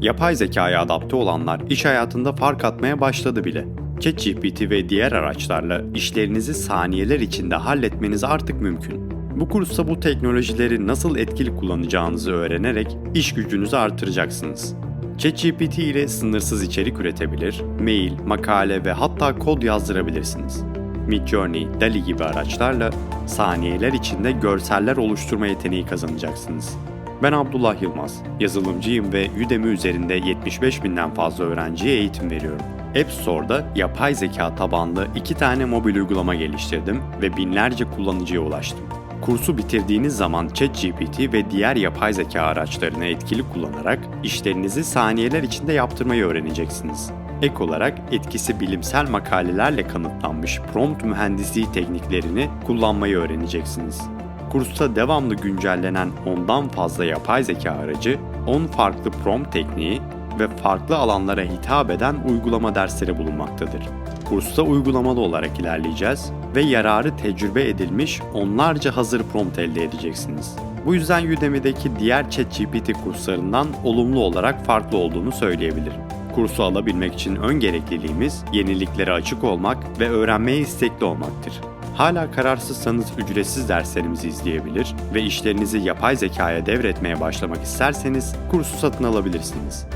Yapay zekaya adapte olanlar iş hayatında fark atmaya başladı bile. ChatGPT ve diğer araçlarla işlerinizi saniyeler içinde halletmeniz artık mümkün. Bu kursta bu teknolojileri nasıl etkili kullanacağınızı öğrenerek iş gücünüzü artıracaksınız. ChatGPT ile sınırsız içerik üretebilir, mail, makale ve hatta kod yazdırabilirsiniz. Midjourney, DALL-E gibi araçlarla saniyeler içinde görseller oluşturma yeteneği kazanacaksınız. Ben Abdullah Yılmaz, yazılımcıyım ve Udemy üzerinde 75 binden fazla öğrenciye eğitim veriyorum. App Store'da yapay zeka tabanlı iki tane mobil uygulama geliştirdim ve binlerce kullanıcıya ulaştım. Kursu bitirdiğiniz zaman ChatGPT ve diğer yapay zeka araçlarını etkili kullanarak işlerinizi saniyeler içinde yaptırmayı öğreneceksiniz. Ek olarak etkisi bilimsel makalelerle kanıtlanmış prompt mühendisliği tekniklerini kullanmayı öğreneceksiniz. Kursta devamlı güncellenen ondan fazla yapay zeka aracı, 10 farklı prompt tekniği ve farklı alanlara hitap eden uygulama dersleri bulunmaktadır. Kursta uygulamalı olarak ilerleyeceğiz ve yararı tecrübe edilmiş onlarca hazır prompt elde edeceksiniz. Bu yüzden Udemy'deki diğer ChatGPT kurslarından olumlu olarak farklı olduğunu söyleyebilirim. Kursu alabilmek için ön gerekliliğimiz yeniliklere açık olmak ve öğrenmeye istekli olmaktır. Hala kararsızsanız ücretsiz derslerimizi izleyebilir ve işlerinizi yapay zekaya devretmeye başlamak isterseniz kursu satın alabilirsiniz.